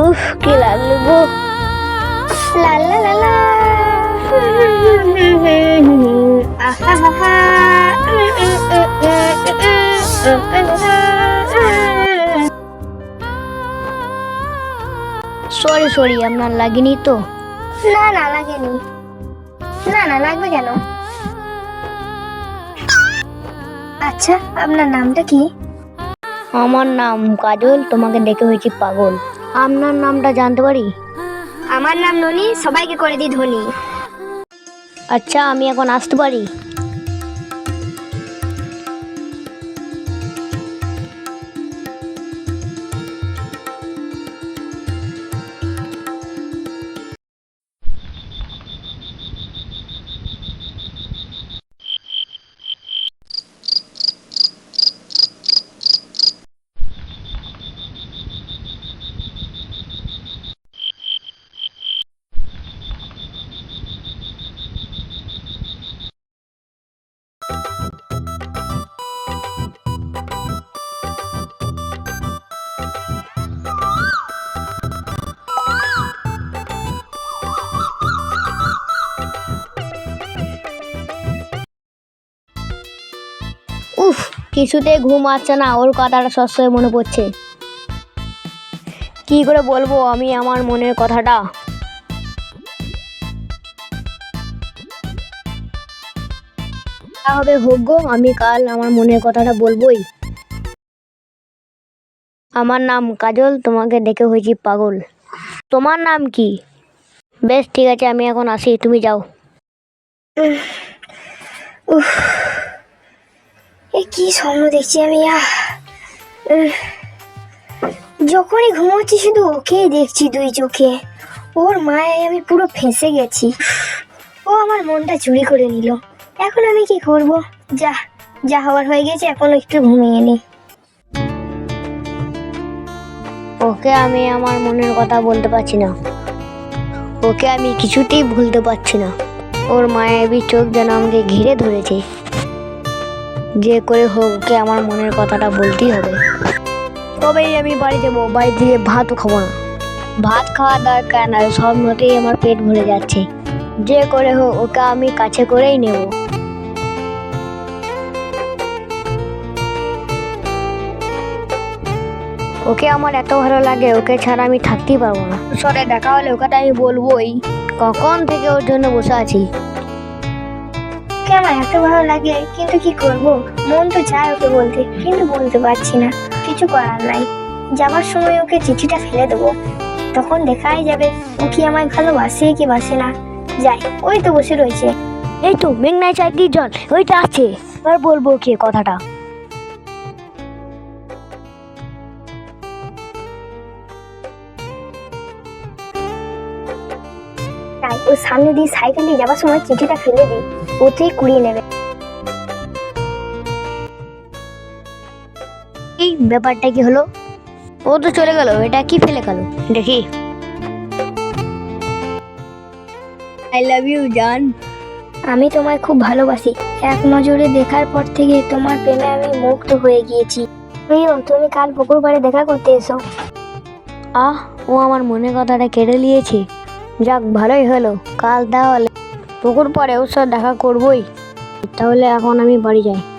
উফ কি লাগল গো? লা লা লা লা। সরি সরি আপনার লাগেনি তো না না লাগেনি। না না লাগবে কেন? আচ্ছা আপনার নামটা কি? আমার নাম কাজল তোমাকে ডেকে হয়েছি পাগল। আপনার নামটা জানতে পারি? আমার নাম ননি সবাইকে করে দিই ধনী। আচ্ছা আমি এখন আসতে পারি? কিছুতে ঘুম আসছে না, ওর কথাটা সবসময় মনে পড়ছে। কি করে বলব আমি আমার মনের কথাটা? হবে হোক গো আমি কাল আমার মনের কথাটা বলবোই। আমার নাম কাজল, তোমাকে ডেকে হয়েছি পাগল। তোমার নাম কি? বেশ, ঠিক আছে, আমি এখন আসি, তুমি যাও। উফ এ কি স্বপ্ন দেখছি আমি, আহ। যখনই ঘুমোচ্ছি শুধু ওকেই দেখছি দুই চোখে। ওর মায়ে আমি পুরো ফেঁসে গেছি। ও আমার মনটা চুরি করে নিল। এখন আমি কি করব? যা যা হওয়ার হয়ে গেছে, এখন একটু ঘুমিয়ে নি। ওকে আমি আমার মনের কথা বলতে পারছি না। ওকে আমি কিছুতেই ভুলতে পারছি না। ওর মায়াবী চোখ যেন আমাকে ঘিরে ধরেছে। যে করে হোক আমার মনের কথাটা বলতেই হবে। তবেই আমি বাড়ি যাব, বাড়ি থেকে ভাতও খাব না। ভাত খাওয়া দরকার না, সব মতেই আমার পেট ভরে যাচ্ছে। যে করে হোক ওকে আমি কাছে করেই নেব। ওকে আমার এত ভালো লাগে, ওকে ছাড়া আমি থাকতেই পারব না। সরে দেখা হলে ওকে আমি বলবোই। কখন থেকে ওর জন্য বসে আছি? ওকে আমার এত ভালো লাগে, কিন্তু কি করব? মন তো চায় ওকে বলতে, কিন্তু বলতে পারছি না। কিছু করার নাই। যাবার সময় ওকে চিঠিটা ফেলে দেবো। তখন দেখাই যাবে, ও কি আমায় ভালোবাসে কি বাসে না। যাই, ওই তো বসে রয়েছে। এই তো, মেঘনায় চাই জল, ওইটা আছে। এবার বলব ওকে কথাটা। তাই ওর সামনে দিয়ে সাইকেল দিয়ে যাবার সময় চিঠিটা ফেলে দিই। ওতেই কুড়িয়ে নেবে। এই ব্যাপারটা কি হলো? ও তো চলে গেল এটা কি ফেলে গেল? দেখি। আই লাভ ইউ জান আমি তোমায় খুব ভালোবাসি। এক নজরে দেখার পর থেকে তোমার প্রেমে আমি মুগ্ধ হয়ে গিয়েছি। প্রিয় তুমি কাল পুকুর পাড়ে দেখা করতে এসো। আহ ও আমার মনে কথাটা কেড়ে নিয়েছে। যাক, ভালোই হলো। কাল তাহলে পুকুর পরে ওর সাথে দেখা করবই। তাহলে এখন আমি বাড়ি যাই।